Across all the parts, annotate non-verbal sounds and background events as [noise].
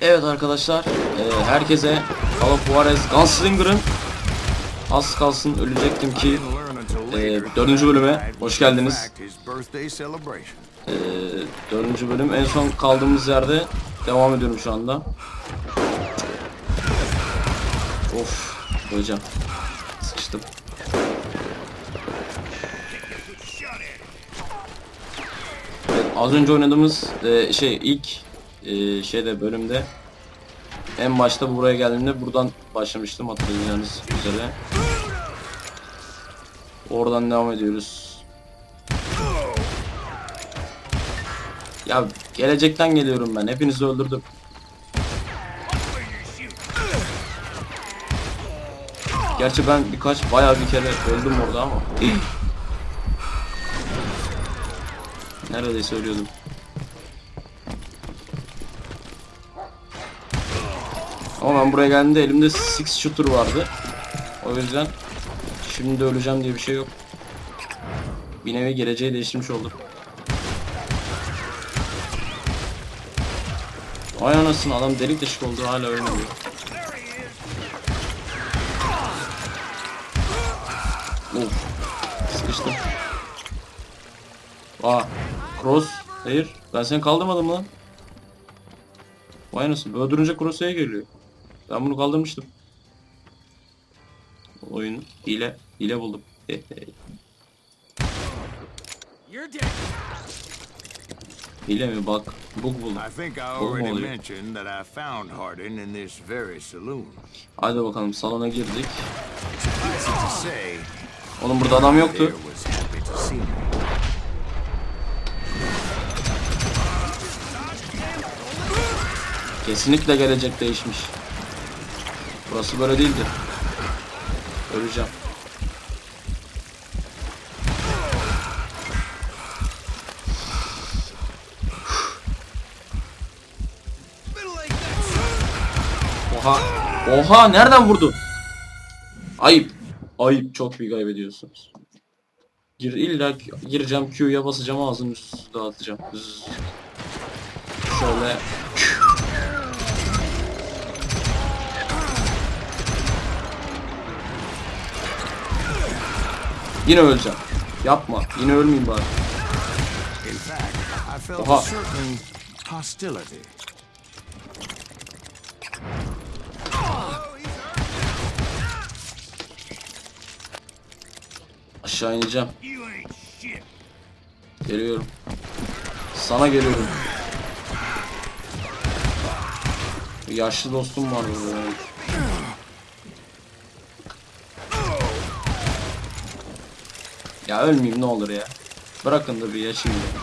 Evet arkadaşlar, e, herkese of Juarez Gunslinger'ın az kalsın ölecektim ki Ee, dördüncü bölüme hoş geldiniz. e, dördüncü bölüm en son kaldığımız yerde devam ediyorum şu anda. Of, öleceğim. Sıkıştım. Evet, az önce oynadığımız e, şey ilk e, şeyde bölümde en başta buraya geldiğimde buradan başlamıştım hatırlayacağınız üzere. Oradan devam ediyoruz. Ya gelecekten geliyorum ben. Hepinizi öldürdüm. Gerçi ben birkaç bayağı bir kere öldüm orada ama. Neredeyse ölüyordum. Ama ben buraya geldiğimde elimde six shooter vardı. O yüzden şimdi öleceğim diye bir şey yok. Bir nevi geleceği değiştirmiş olduk. Vay anasını adam delik deşik oldu hala ölmüyor. Of. Sıkıştım. Aa. Cross. Hayır. Ben seni kaldırmadım lan. Vay anasını. Öldürünce Cross'a'ya geliyor. Ben bunu kaldırmıştım. Oyun hile. Hile buldum. hile mi bak. Bug buldum. I think I Oğlum already oluyor. mentioned that I found Hardin in this very saloon. Hadi bakalım salona girdik. Oğlum burada adam yoktu. Kesinlikle gelecek değişmiş. Burası böyle değildi. Öleceğim. Oha. Oha nereden vurdu? Ayıp. Ayıp çok büyük ayıp ediyorsunuz. Gir illa gireceğim Q'ya basacağım ağzını üstü dağıtacağım. Şöyle Yine öleceğim. Yapma. Yine ölmeyeyim bari. Oha. Aşağı ineceğim. Geliyorum. Sana geliyorum. Yaşlı dostum var burada. Ya ölmeyeyim ne olur ya. Bırakın da bir yaşayayım. ya.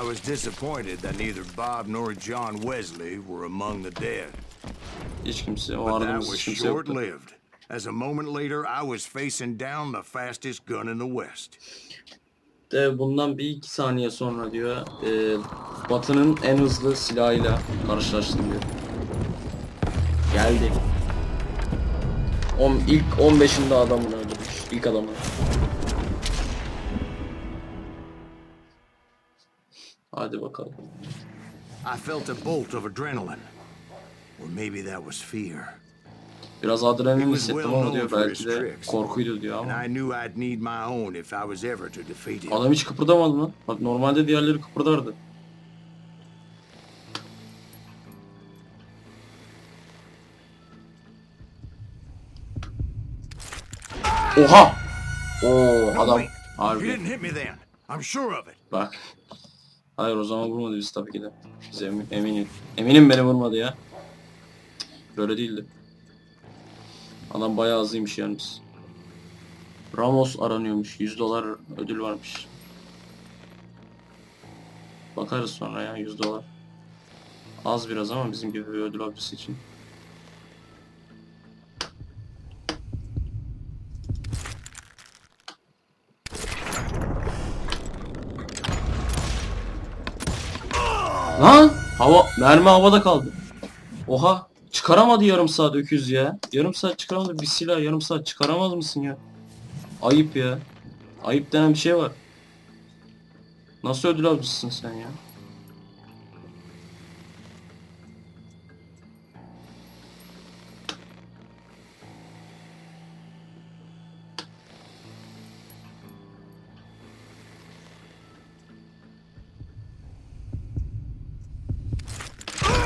I was disappointed that neither Bob nor John Wesley were among the dead. Hiç kimse, o But that aradığımız was hiç kimse yoktu. short-lived. As a moment later, I was facing down the fastest gun in the West. De bundan bir iki saniye sonra diyor e, Batı'nın en hızlı silahıyla karşılaştım diyor. Geldi. On, ilk 15'inde adamını öldürmüş. İlk adamını. Hadi bakalım. I felt a bolt of adrenaline. Or maybe that was fear. Biraz adrenalin hissettim ama diyor belki de korkuydu diyor ama. Adam hiç kıpırdamadı lan. Bak normalde diğerleri kıpırdardı. Oha! Oo No, adam harbi. Bak. Hayır o zaman vurmadı biz tabii ki de. Biz emin, eminim. Eminim beni vurmadı ya. Böyle değildi. Adam bayağı hızlıymış yalnız. Ramos aranıyormuş. 100 dolar ödül varmış. Bakarız sonra ya 100 dolar. Az biraz ama bizim gibi bir ödül avcısı için. Hava, mermi havada kaldı. Oha! Çıkaramadı yarım saat öküz ya. Yarım saat çıkaramadı bir silah yarım saat çıkaramaz mısın ya? Ayıp ya. Ayıp denen bir şey var. Nasıl ödül avcısın sen ya?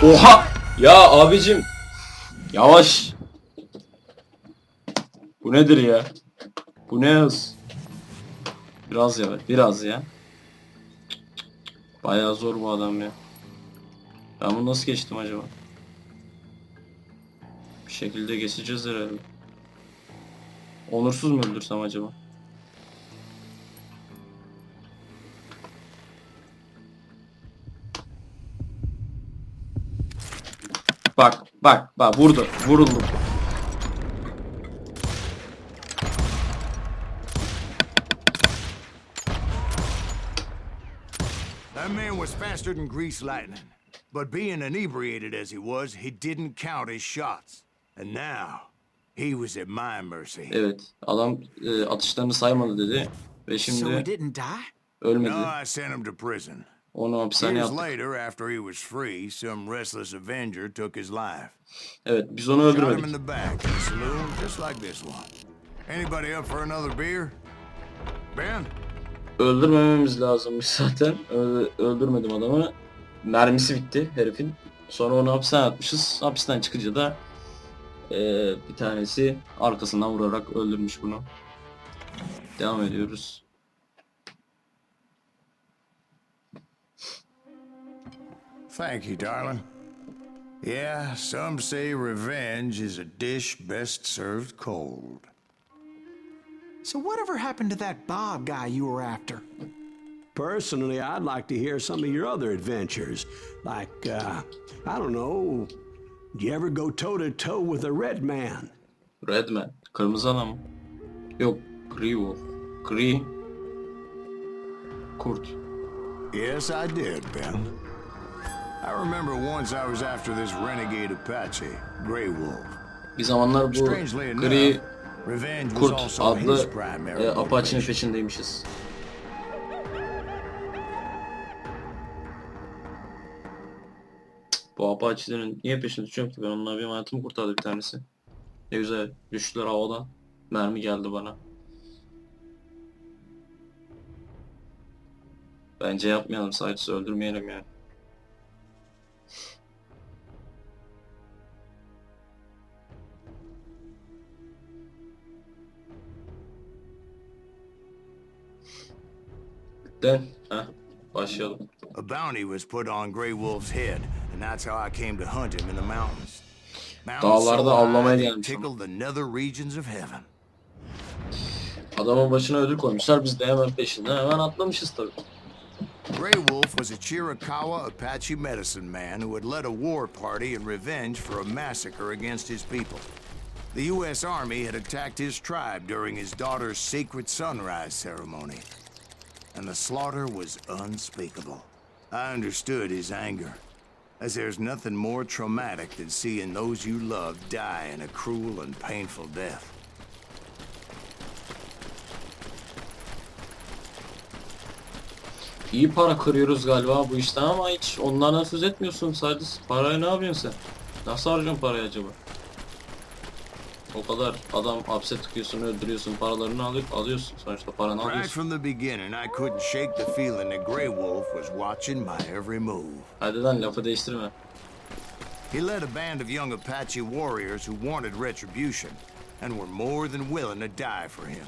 Oha! Ya abicim. Yavaş. Bu nedir ya? Bu ne hız? Biraz yavaş. Biraz ya. Bayağı zor bu adam ya. Ben bunu nasıl geçtim acaba? Bir şekilde geçeceğiz herhalde. Onursuz mu öldürsem acaba? Bak bak bak vurdu vuruldu. That man was faster than grease lightning. But being inebriated as he was, he didn't count his shots. And now, he was at my mercy. Evet adam e, atışlarını saymadı dedi ve So he şimdi didn't die? ölmedi. No, I sent him to prison. Onu hapishaneye Years attık. later, after he was free, some restless Avenger took his life. Evet biz onu Shot him in öldürmedik. the back in a saloon, just like this one. Anybody up for another beer? Ben? Öldürmememiz lazımmış zaten. Ö- öldürmedim adamı. Mermisi bitti herifin. Sonra onu hapishaneye atmışız. Hapisten çıkınca da e, bir tanesi arkasından vurarak öldürmüş bunu. Devam ediyoruz. Thank you, darling. Yeah, some say revenge is a dish best served cold. So whatever happened to that Bob guy you were after? Personally, I'd like to hear some of your other adventures. Like, uh, I don't know, do you ever go toe to toe with a red man? Redman. Kırmızı adam mı? Yok. Grey Wolf. Grey. Kurt. Yes, I did, Ben. I remember once I was after this renegade Apache, Grey Wolf. Bir zamanlar bu Gri Kurt adlı e, Apache'nin peşindeymişiz. Bu Apache'lerin niye peşinde düşüyorum ki ben onlar benim hayatımı kurtardı bir tanesi. Ne güzel düştüler havadan. Mermi geldi bana. Bence yapmayalım sadece öldürmeyelim yani. Den. Heh, uh, başlayalım. A bounty was put on Grey Wolf's head, and that's how I came to hunt him in the mountains. Mountains Dağlarda so high avlamaya they gelmiş tickled the nether regions of heaven. Adamın başına ödül koymuşlar biz de hemen peşinden hemen atlamışız tabii. Grey Wolf was a Chiricahua Apache medicine man who had led a war party in revenge for a massacre against his people. The U.S. Army had attacked his tribe during his daughter's sacred sunrise ceremony, and the slaughter was unspeakable. I understood his anger, as there's nothing more traumatic than seeing those you love die in a cruel and painful death. İyi para kırıyoruz galiba bu işten ama hiç onlardan söz etmiyorsun sadece parayı ne yapıyorsun sen? Nasıl harcıyorsun parayı acaba? O kadar adam hapse tıkıyorsun, öldürüyorsun, paralarını alıp alıyorsun. Sonuçta paranı Right alıyorsun. from the beginning, I couldn't shake the feeling that Grey Wolf was watching my every move. Hadi lan lafı değiştirme. He led a band of young Apache warriors who wanted retribution and were more than willing to die for him.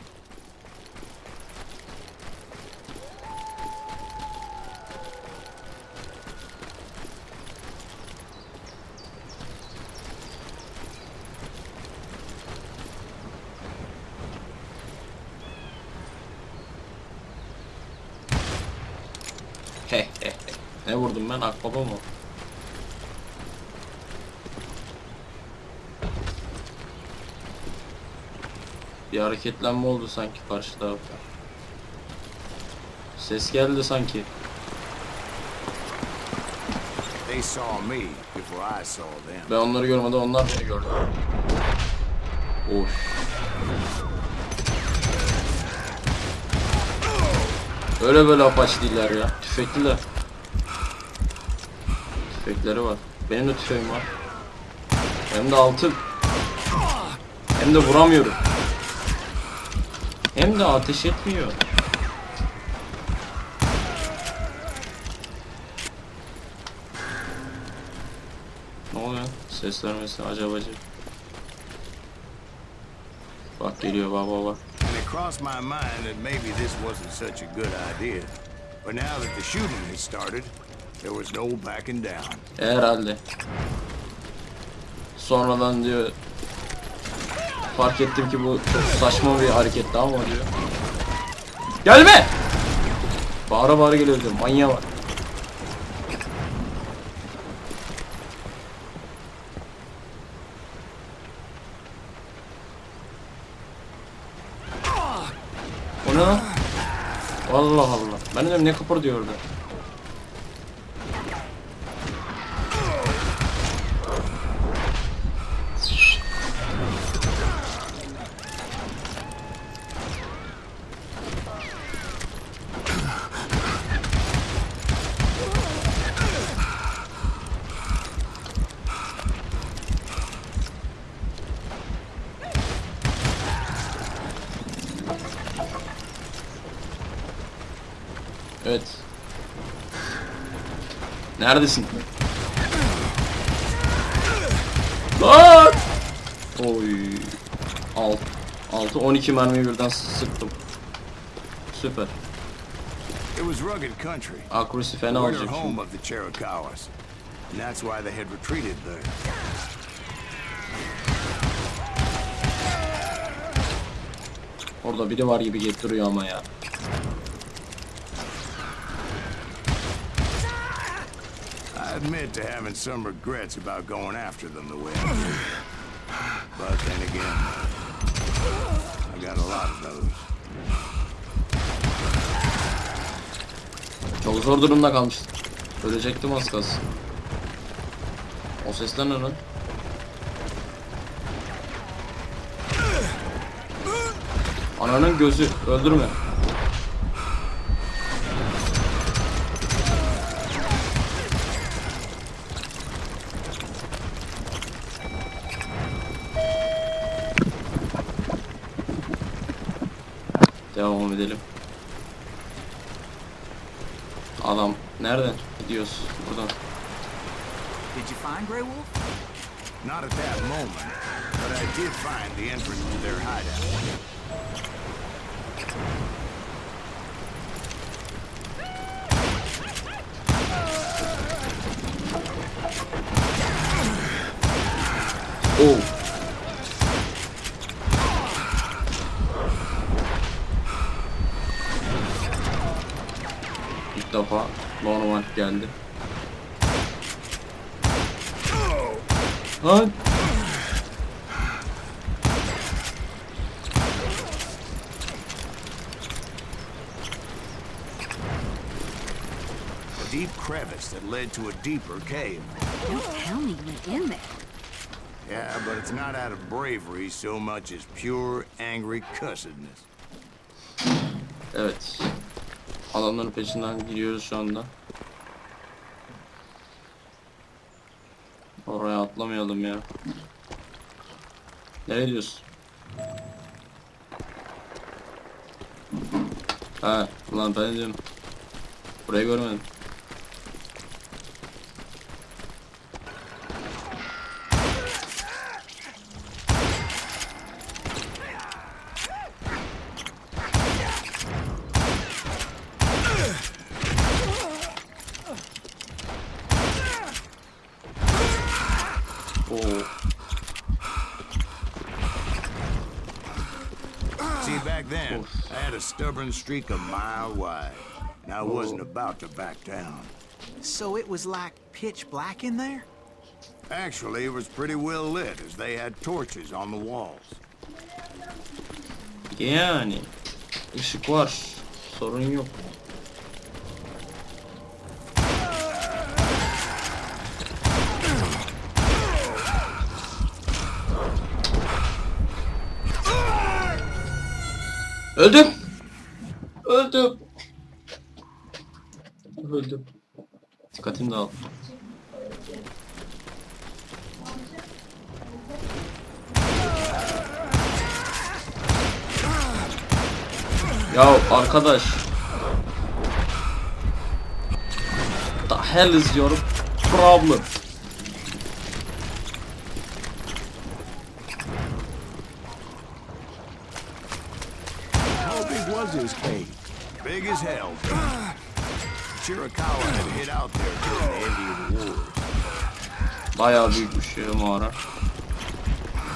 He he he. Ne vurdum ben? Akbaba mı? Bir hareketlenme oldu sanki karşı tarafta. Ses geldi sanki. Ben onları görmedim, onlar beni gördü. Of. Öyle böyle apaç değiller ya. Tüfekliler. Tüfekleri var. Benim de tüfeğim var. Hem de altı. Hem de vuramıyorum. Hem de ateş etmiyor. Ne oluyor? Ses vermesi acabacı. Bak geliyor bak bak bak. And my mind that maybe this wasn't such a good idea. But now that the shooting has started, there was no backing down. Herhalde. Sonradan diyor fark ettim ki bu saçma bir hareketti ama diyor. Gelme! Bağıra bağıra geliyor diyor. Manyağa bak. O ne lan? Allah Allah. Ben dedim ne kapır diyor orada. Evet. Neredesin? Lan! Oy. 6 6 12 mermi birden sıktım. Süper. It was rugged country. Accuracy fena We're olacak home şimdi. of the Chiricahuas. And that's why they had retreated there. Orada biri var gibi getiriyor ama ya. Admit to having some regrets about going after them the way I did. But then again, I got a lot of those. Çok zor durumda kalmıştım. Ölecektim az kalsın. O sesler ne lan? Ananın gözü öldürme. Devam edelim. Adam nerede? Gidiyoruz buradan. Did you find Grey Wolf? Not at that moment, but I did find the entrance to their hideout. Oo. Crevice that led to a deeper cave. Don't tell me you went in there. Yeah, but it's not out of bravery so much as pure angry cussedness. Evet. Adamların peşinden gidiyoruz şu anda. Oraya atlamayalım ya. Nereye gidiyorsun? Ha, ulan ben diyorum. Burayı görmedim. Oo. See, back then, I had a stubborn streak a mile wide, and I wasn't about to back down. So it was like pitch black in there? Actually, it was pretty well lit, as they had torches on the walls. Yani ışık var. Sorun yok. Öldüm. Öldüm. Öldüm. Dikkatim dağıldı. Ya arkadaş. The hell is your problem? Chiricahua had hid out there during the Indian War. Bayağı büyükmüş ya mağara.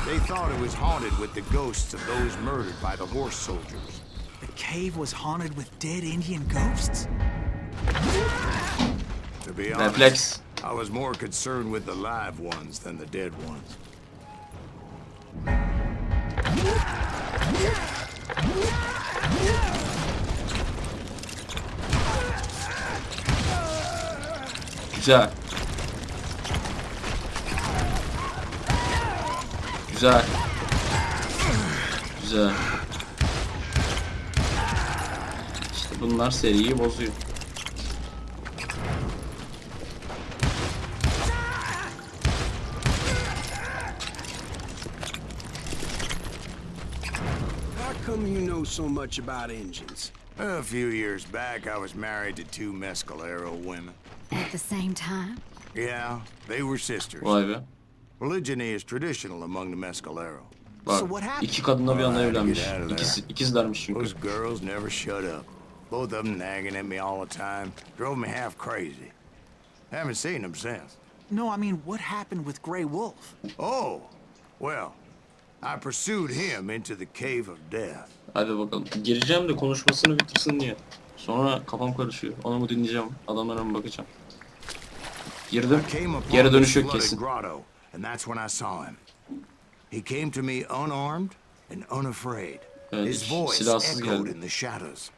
They thought it was haunted with the ghosts of those murdered by the horse soldiers. The cave was haunted with dead Indian ghosts? To be honest, Refleks. I was more concerned with the live ones than the dead ones. Güzel. Güzel. Güzel. İşte bunlar seriyi bozuyor. How come you know so much about engines? A few years back, I was married to two Mescalero women. At the same time? Yeah, they were sisters. Vay be. Polygyny is traditional among the Mescalero. Bak, So what happened? iki kadınla bir anda evlenmiş. get out of there. İkisi, ikizlermiş çünkü. Those girls never shut up. Both of them nagging at me all the time. Drove me half crazy. Haven't seen them since. No, I mean, what happened with Grey Wolf? Oh, well, I pursued him into the cave of death. Hadi bakalım. Gireceğim de konuşmasını bitirsin diye. Sonra kafam karışıyor. Onu mu dinleyeceğim? Adamlara mı bakacağım? Girdim. I came upon Geri dönüş yok kesin. grotto, and that's when I saw him. He came to me unarmed and unafraid. His voice echoed in the shadows.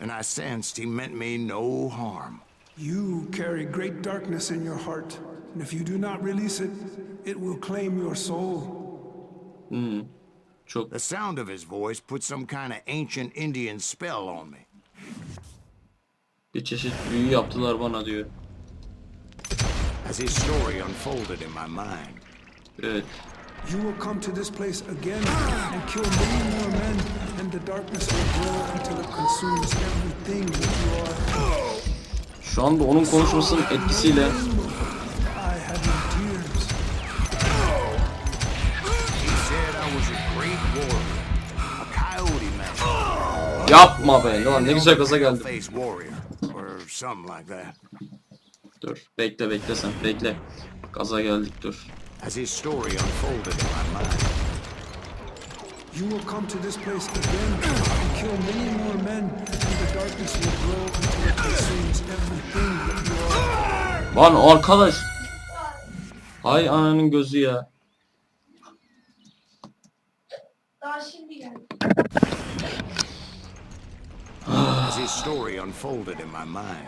And I sensed he meant me no harm. You carry great darkness in your heart, and if you do not release it, it will claim your soul. Çok The sound of his voice put some kind of ancient Indian spell on me. Bir çeşit büyü yaptılar bana diyor. As his story unfolded in my mind, Evet. You will come to this place again and kill many more men, and the darkness will grow until it consumes everything that you are. Şu anda onun konuşmasının etkisiyle yapma be. Lan ne güzel gaza geldim. Dur. Bekle bekle sen. Bekle. Gaza geldik dur. As his story unfolded in my mind, You will come to this place again and kill many more men, and the darkness will grow until it consumes everything that you are. Lan arkadaş. Hay ananın gözü ya. Daha şimdi geldi. As his story unfolded in my mind,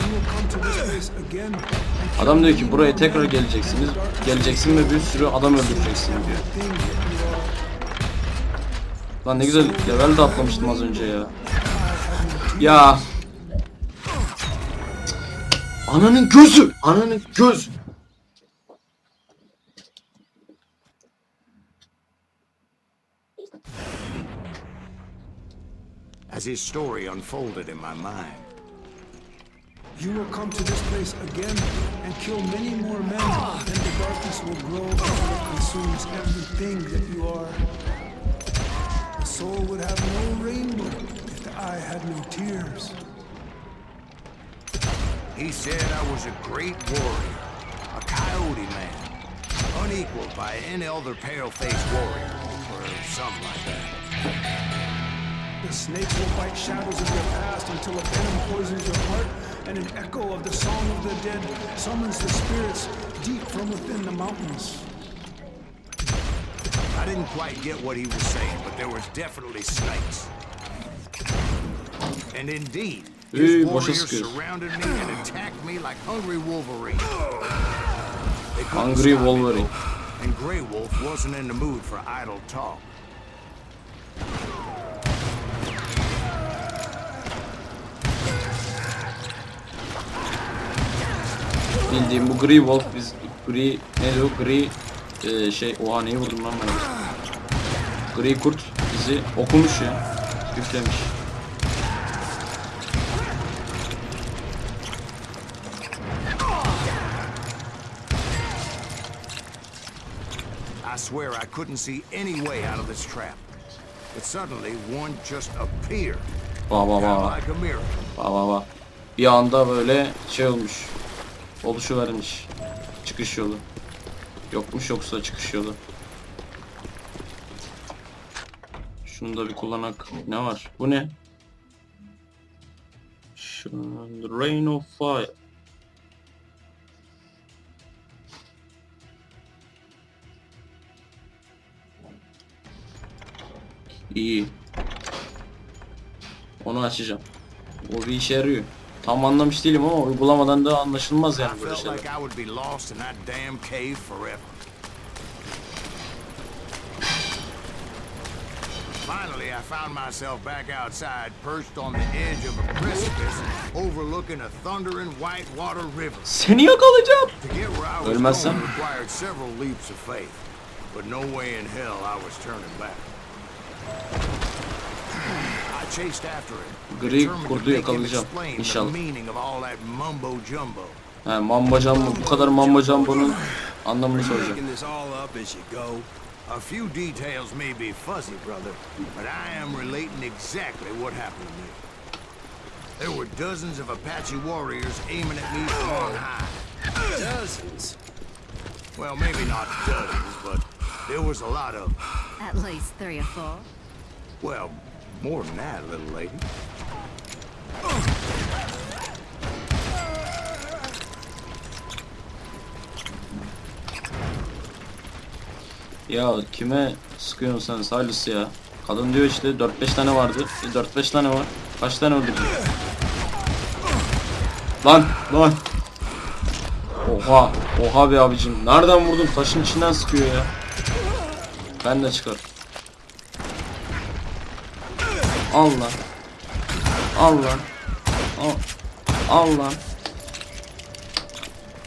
You will come to this place again and kill Adam diyor ki buraya tekrar geleceksiniz. Geleceksin ve bir sürü adam öldüreceksin diyor. Lan ne güzel level de atlamıştım az önce ya. Ya. Ananın gözü. Ananın gözü. As his story unfolded in my mind, You will come to this place again and kill many more men, ah. and the darkness will grow until it consumes everything that you are. The soul would have no rainbow if the eye had no tears. he said I was a great warrior, a coyote man, unequaled by any other pale-faced warrior, or something like that. The snakes will bite shadows of your past until a venom poisons your heart, and an echo of the song of the dead summons the spirits deep from within the mountains. I didn't quite get what he was saying, but there was definitely snakes. And indeed, Hey, his boşa warriors surrounded me and attacked me like hungry wolverine. They Hungry stop me, Wolverine. And Grey Wolf wasn't in the mood for idle talk. Bildiğim bu Grey Wolf biz Grey neydi o Grey e, şey oha neyi vurdum lan ben Grey Kurt bizi okumuş ya üflemiş I swear I couldn't see any way out of this trap. but suddenly one just appeared, Vah vah kind of vah. like a miracle. Vah vah vah. Bir anda böyle şey olmuş. Oluşu vermiş. Çıkış yolu. Yokmuş yoksa çıkış yolu. Şunu da bir kullanak. Ne var? Bu ne? Şu Rain of Fire. İyi. Onu açacağım. O bir işe yarıyor. Tam anlamış değilim ama uygulamadan da anlaşılmaz yani böyle şeyler. Finally, I found myself back outside, perched on the edge of a precipice, overlooking a thundering whitewater river. Seni yakalayacağım. Ölmezsem? required several leaps of faith, but no way in hell I was turning back. Gri determined kurdu to make him yakalayacağım, explain the inşallah. meaning of all that mumbo jumbo. He mamba jumbo, bu kadar mamba jumbo'nun anlamını soracağım. This all up as you go. A few details may be fuzzy, brother, but I am relating exactly what happened to me. There were dozens of Apache warriors aiming at me from on high. Dozens. Well, maybe not dozens, but there was a lot of, At least three or four. well, more than that, little lady. Ya kime sıkıyorsun sen Silas ya? Kadın diyor işte 4-5 tane vardı. E, 4-5 tane var. Kaç tane öldürdün? Lan lan. Oha. Oha be abicim. Nereden vurdun? Taşın içinden sıkıyor ya. Ben de çıkar. Al lan. Al lan. Al, al lan.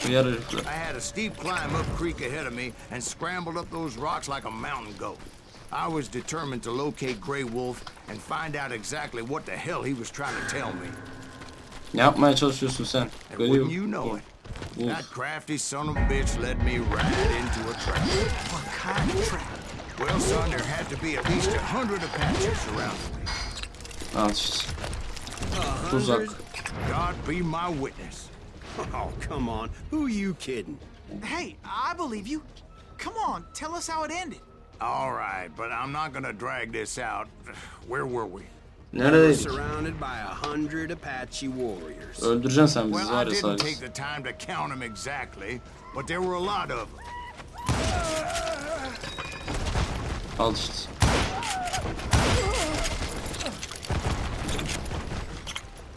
Uyar herifler. I had a steep climb up creek ahead of me and scrambled up those rocks like a mountain goat. I was determined to locate Grey Wolf and find out exactly what the hell he was trying to tell me. Ne yapmaya çalışıyorsun sen? And Görüyor wouldn't you know it, Wolf. that crafty son of a bitch led me right into a trap. What kind of trap? Well, son, there had to be at least a hundred Apaches surrounding me. Al işte. Tuzak. God be my witness. [laughs] Oh, come on. Who you kidding? Hey, I believe you. Come on, tell us how it ended. All right, but I'm not gonna drag this out. [sighs] Where were we? We're Neredeydik? surrounded by a hundred Apache warriors. Öldüreceksin sen bizi Well, I var ya didn't Silas. take the time to count them exactly, but there were a lot of them. Al işte.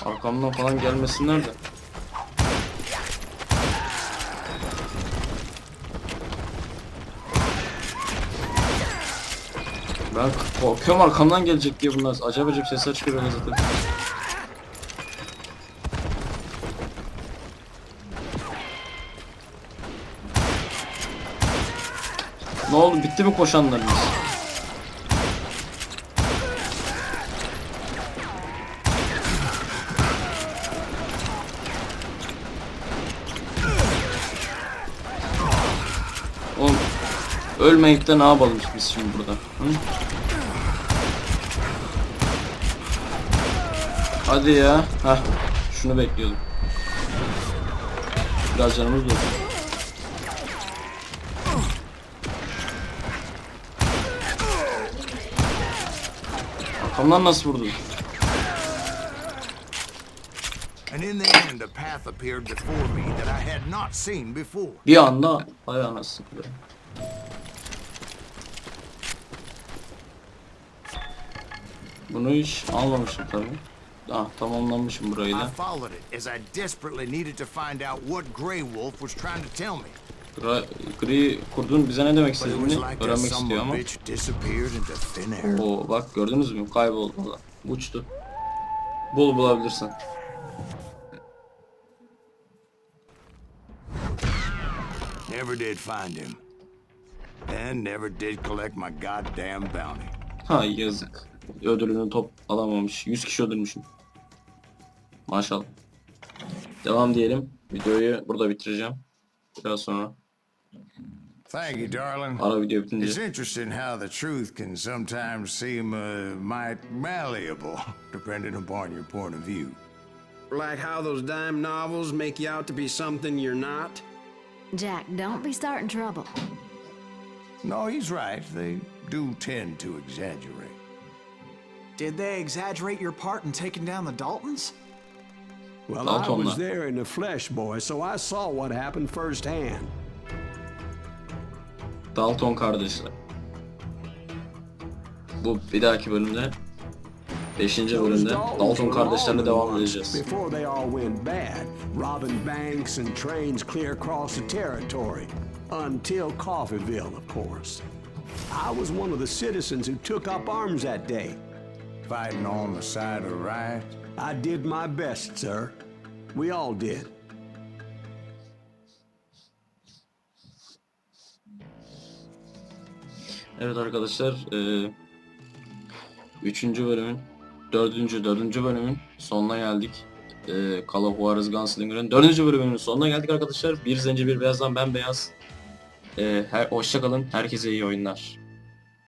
Arkamdan falan gelmesinler de. Ben korkuyorum arkamdan gelecek diye bunlar. Acayip acayip sesler çıkarıyor zaten. Ne oldu? Bitti mi koşanlarınız? Oğlum ölmeyip de ne yapalım biz şimdi burada? Hı? Hadi ya. Heh. Şunu bekliyordum. Biraz canımız dolsun. Arkamdan nasıl vurdun? And in the end, Bunu hiç almamışım tabi. Ah tamamlanmışım burayı I da. followed it as I desperately needed to find out what Grey Wolf was trying to tell me. Gra- Gri kurdun bize ne demek But it was istediğini like that öğrenmek son istiyor ama. bitch disappeared into thin air. Oo bak gördünüz mü? Kayboldu valla. Uçtu. Bul bulabilirsin. Never did find him. And never did collect my goddamn bounty. Ha yazık. Ödülünü top alamamış. 100 kişi öldürmüşüm. Maşallah. Devam diyelim. Videoyu burada bitireceğim. Biraz sonra. Thank you, darling. Ara video It's bitince. interesting how the truth can sometimes seem uh, might malleable, [laughs] depending upon your point of view. Like how those dime novels make you out to be something you're not? Jack, don't be starting trouble. No, he's right. They do tend to exaggerate. Did they exaggerate your part in taking down the Daltons? Well, I was uh, there in the flesh, boy, so I saw what happened firsthand. Dalton kardeşler. Bu bir dahaki bölümde 5. Those bölümde Dalton were kardeşlerle all the devam ones edeceğiz. Before they all went bad, robbing banks and trains clear across the territory. Until Coffeeville, of course. I was one of the citizens who took up arms that day. Fighting on the side of right. I did my best, sir. We all did. Evet arkadaşlar, eee üçüncü bölümün, dördüncü, dördüncü bölümün sonuna geldik. Eee Call of Juarez Gunslinger'ın dördüncü bölümünün sonuna geldik arkadaşlar. Bir zenci bir beyazdan ben beyaz. Eee her, hoşça kalın, herkese iyi oyunlar.